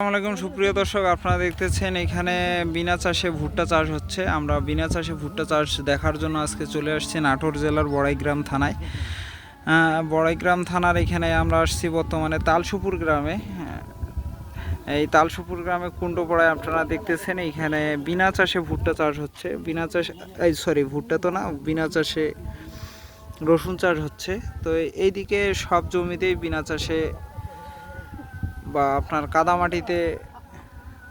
আসসালামু আলাইকুম, সুপ্রিয় দর্শক, আপনারা দেখতেছেন এখানে বিনা চাষে ভুট্টা চাষ হচ্ছে। আমরা বিনা চাষে ভুট্টা চাষ দেখার জন্য আজকে চলে আসছি নাটোর জেলার বড়াইগ্রাম থানায়। বড়াইগ্রাম থানার এখানে আমরা আসছি বর্তমানে তালসুপুর গ্রামে। এই তালসুপুর গ্রামে কুণ্ডপড়ায় আপনারা দেখতেছেন এখানে বিনা চাষে ভুট্টা চাষ হচ্ছে। বিনা চাষ, এই সরি, ভুট্টা তো না, বিনা চাষে রসুন চাষ হচ্ছে। তো এইদিকে সব জমিতেই বিনা চাষে বা আপনার কাদামাটিতে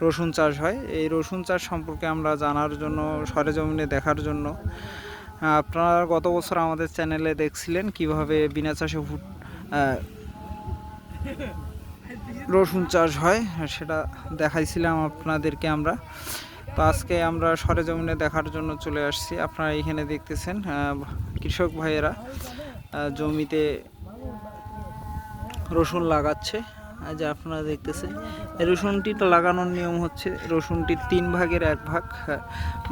রসুন চাষ হয়। এই রসুন চাষ সম্পর্কে আমরা জানার জন্য, সরেজমিনে দেখার জন্য আপনারা গত বছর আমাদের চ্যানেলে দেখছিলেন কীভাবে বিনা চাষে ফুট রসুন চাষ হয়, সেটা দেখাইছিলাম আপনাদেরকে আমরা। তো আজকে আমরা সরেজমিনে দেখার জন্য চলে আসছি। আপনারা এখানে দেখতেছেন কৃষক ভাইয়েরা জমিতে রসুন লাগাচ্ছে। যে আপনারা দেখতেছেন, এই রসুনটি লাগানোর নিয়ম হচ্ছে রসুনটির তিন ভাগের এক ভাগ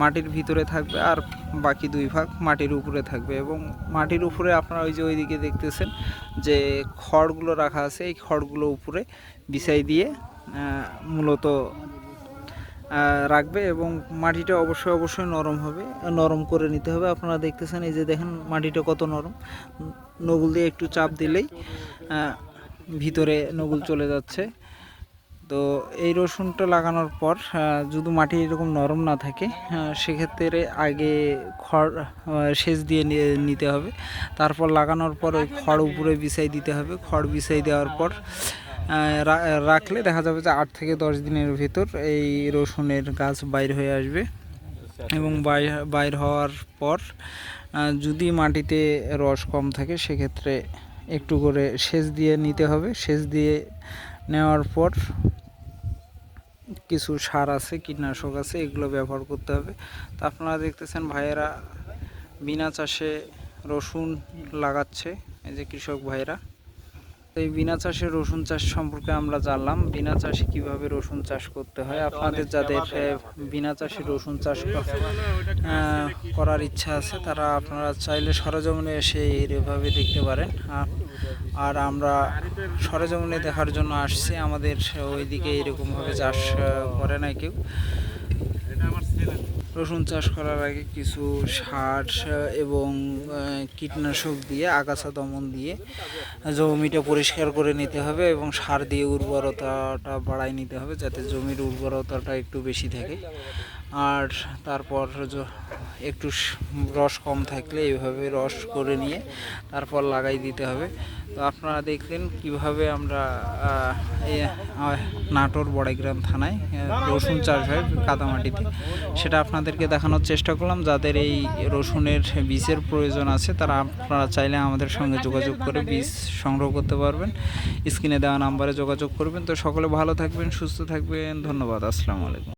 মাটির ভিতরে থাকবে আর বাকি দুই ভাগ মাটির উপরে থাকবে এবং মাটির উপরে আপনারা ওই যে ওইদিকে দেখতেছেন যে খড়গুলো রাখা আছে, এই খড়গুলো উপরে বিছাই দিয়ে মূলত রাখবে এবং মাটিটা অবশ্যই অবশ্যই নরম হবে, নরম করে নিতে হবে। আপনারা দেখতেছেন এই যে দেখেন মাটিটা কত নরম নগুল দিয়ে একটু চাপ দিলেই ভিতরে নগুল চলে যাচ্ছে। তো এই রসুনটা লাগানোর পর যদি মাটি এরকম নরম না থাকে সেক্ষেত্রে আগে খড় সেচ দিয়ে নিতে হবে। তারপর লাগানোর পর ওই খড় উপরে বিছাই দিতে হবে। খড় বিছাই দেওয়ার পর রাখলে দেখা যাবে যে আট থেকে দশ দিনের ভিতর এই রসুনের গাছ বাইর হয়ে আসবে। এবং বাইর হওয়ার পর যদি মাটিতে রস কম থাকে, সেক্ষেত্রে একটু করে সেচ দিয়ে নিতে হবে। সেচ দিয়ে নেওয়ার পর কিছু সার আছে, কীটনাশক আছে, এগুলো ব্যবহার করতে হবে। তো আপনারা দেখতেছেন ভাইয়েরা বিনা চাষে রসুন লাগাচ্ছে, এই যে কৃষক ভাইয়েরা। তো এই বিনা চাষে রসুন চাষ সম্পর্কে আমরা জানলাম। বিনা চাষে কীভাবে রসুন চাষ করতে হয়? আপনাদের যাদের বিনা চাষে রসুন চাষ করার ইচ্ছা আছে তারা আপনারা চাইলে সরজমিনে এসে এভাবে দেখতে পারেন। আর- আর আমরা সরজমিনে দেখার জন্য আসছি। আমাদের ওইদিকে এরকমভাবে চাষ করে না কেউ। রসুন চাষ করার আগে কিছু সার এবং কীটনাশক দিয়ে, আগাছা দমন দিয়ে, জমিটা পরিষ্কার করে নিতে হবে এবং সার দিয়ে উর্বরতাটা বাড়ায় নিতে হবে যাতে জমির উর্বরতাটা একটু বেশি থাকে। আর তারপর একটু রস কম থাকলে এইভাবে রস করে নিয়ে তারপর লাগাই দিতে হবে। তো আপনারা দেখলেন কীভাবে আমরা নাটোর বড়াইগ্রাম থানায় রসুন চাষ হয় কাদামাটিতে। সেটা আপনাদেরকে দেখানোর চেষ্টা করলাম। যাদের এই রসুনের বীজের প্রয়োজন আছে, তারা আপনারা চাইলে আমাদের সঙ্গে যোগাযোগ করে বীজ সংগ্রহ করতে পারবেন। স্ক্রিনে দেওয়া নাম্বারে যোগাযোগ করবেন। তো সকলে ভালো থাকবেন, সুস্থ থাকবেন। ধন্যবাদ। আসসালামু আলাইকুম।